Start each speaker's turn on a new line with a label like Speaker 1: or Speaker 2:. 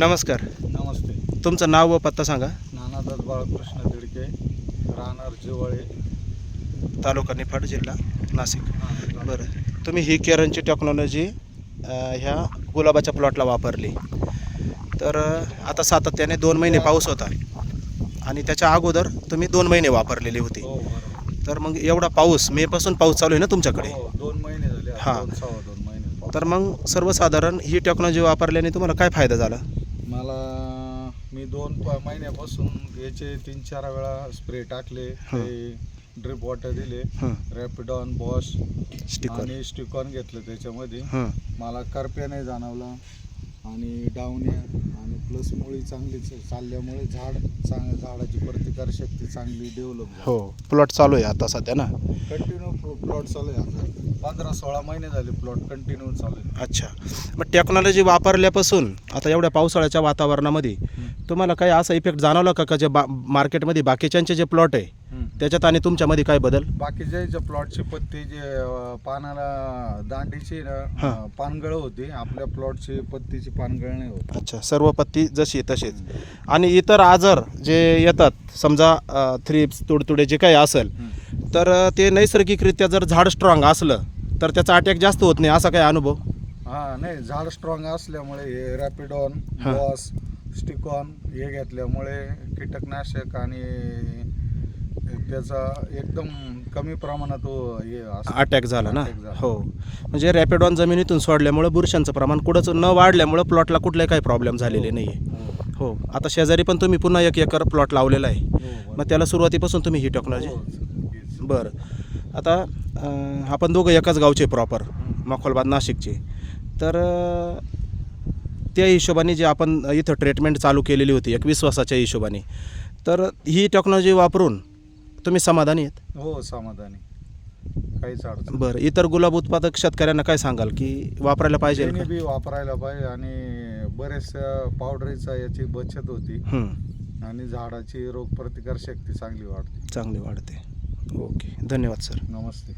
Speaker 1: नमस्कार.
Speaker 2: नमस्ते.
Speaker 1: तुमचं नाव व पत्ता सांगा.
Speaker 2: नानादास बाळकृष्ण दिडके राहणार जिवाळे.
Speaker 1: तालुका निफाड जिल्हा नाशिक. बरं. तुम्ही ही केरनची टेक्नॉलॉजी ह्या गुलाबाच्या प्लॉटला वापरली. तर आता सातत्याने दोन महिने पाऊस होता. आणि त्याच्या अगोदर तुम्ही दोन महिने वापरलेली होती.
Speaker 2: हो बरोबर.
Speaker 1: तर मग एवढा पाऊस मेपासून पाऊस चालू आहे ना तुमच्याकडे?
Speaker 2: हो दोन महिने झाले.
Speaker 1: हा.
Speaker 2: दोन सव्वा दोन महिने
Speaker 1: तर मग सर्वसाधारण ही टेक्नॉलॉजी वापरल्याने तुम्हाला काय फायदा झाला?
Speaker 2: मला मी दोन महिन्यापासून याचे तीन चार वेळा स्प्रे टाकले ते ड्रिप वॉटर दिले रॅपिडॉन बॉस
Speaker 1: स्टिकर
Speaker 2: आणि स्टिकॉन घेतलं त्याच्यामध्ये. मला करप्या नाही जाणवला. आणि डावण्या आणि प्लस मुळी चांगली चालल्यामुळे झाड चांग झाडाची प्रतिकार शक्ती चांगली डेव्हलप
Speaker 1: हो प्लॉट चालू आहे आता सध्या ना?
Speaker 2: कंटिन्यू प्लॉट चालू आहे आता. पंधरा सोळा महिने झाले प्लॉट कंटिन्यू चालू आहे.
Speaker 1: अच्छा. मग टेक्नॉलॉजी वापरल्यापासून आता एवढ्या पावसाळ्याच्या वातावरणामध्ये तुम्हाला काही असा इफेक्ट जाणवला का का जे बा मार्केटमध्ये बाकीच्यांचे जे प्लॉट आहे त्याच्यात आणि तुमच्यामध्ये काय बदल?
Speaker 2: बाकीचे जे प्लॉटची पत्ती जे अं, पानाला दांडीची ना,
Speaker 1: हा.
Speaker 2: पानगळ होती आपल्या प्लॉटची पत्तीची पानगळ नाही होत.
Speaker 1: अच्छा सर्व पत्ती जशी आहे तशीच आणि इतर आजार जे येतात समजा थ्रिप्स तुडतुडे जे काही असेल तर अ, ते नैसर्गिकरित्या जर झाड स्ट्रॉंग असलं तर त्याचा अटॅक जास्त होत नाही असा काही अनुभव?
Speaker 2: हा नाही झाड स्ट्रॉंग असल्यामुळे हे रॅपिडॉन
Speaker 1: हा.
Speaker 2: बॉस स्टिकॉन हे घेतल्यामुळे कीटकनाशक आणि त्याचा एकदम कमी प्रमाणात तो हे असं-
Speaker 1: अटॅक झाला ना?
Speaker 2: attack झाला.
Speaker 1: हो. म्हणजे रॅपिडॉन जमिनीतून सोडल्यामुळे बुरशांचं प्रमाण कुठंच न वाढल्यामुळं प्लॉटला कुठलाही काही प्रॉब्लेम झालेले नाही आहे
Speaker 2: हो.
Speaker 1: हो. आता शेजारी पण तुम्ही पुन्हा एक एकर प्लॉट लावलेला आहे.
Speaker 2: हो.
Speaker 1: मग त्याला सुरुवातीपासून तुम्ही ही टेक्नॉलॉजी
Speaker 2: हो.
Speaker 1: बरं. आता अं, आपण दोघं एकाच गावचे प्रॉपर मखोलबाद नाशिकचे. तर अं, त्या हिशोबाने जे आपण इथं ट्रीटमेंट चालू केलेली होती एक विश्वासाच्या हिशोबाने. तर ही टेक्नॉलॉजी वापरून तुम्ही समाधानी आहेत?
Speaker 2: हो समाधानी. काहीच अडचण
Speaker 1: बरं इतर गुलाब उत्पादक शेतकऱ्यांना काय सांगाल की वापरायला पाहिजे
Speaker 2: त्यांनी
Speaker 1: का?
Speaker 2: बी वापरायला पाहिजे आणि बरेच पावडरीचा याची बचत होती.
Speaker 1: हं,
Speaker 2: आणि झाडाची रोगप्रतिकार शक्ती चांगली वाढते.
Speaker 1: चांगली वाढते. ओके. धन्यवाद सर.
Speaker 2: नमस्ते.